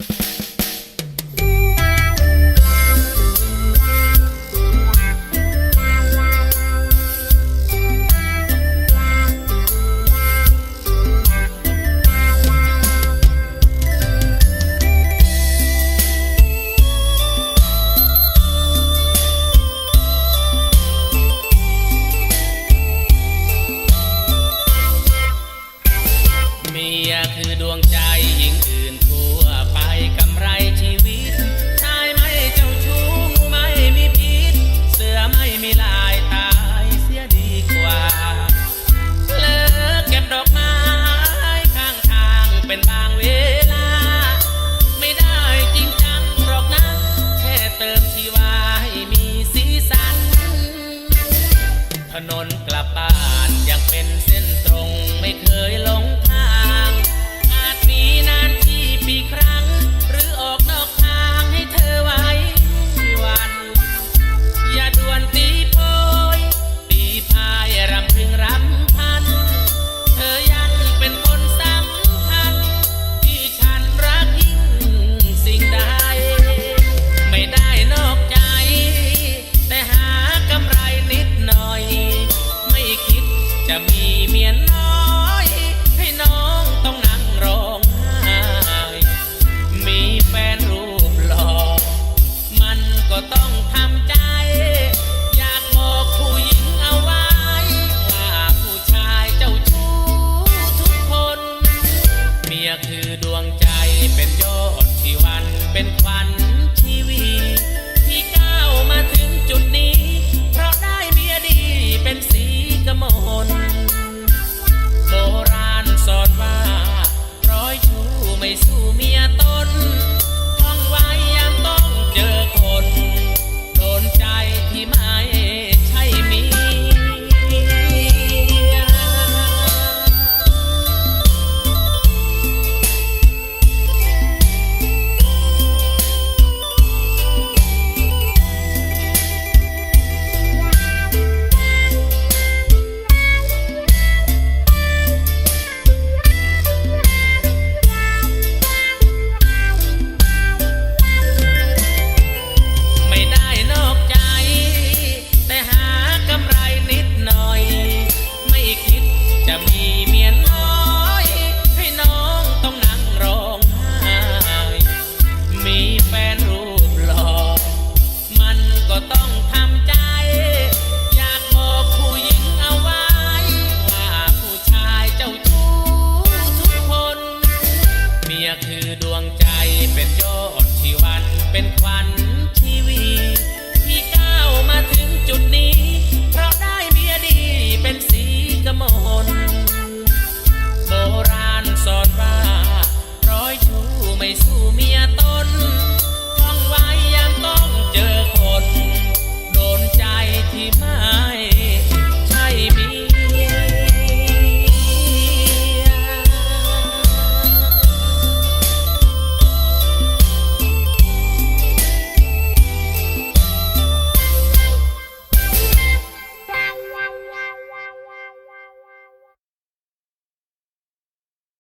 เถนนกลับบ้านยังเป็นเส้นตรงไม่เคยหลงทาง อาจมีนานที่ปีครั้ง ไปสู่เมียตน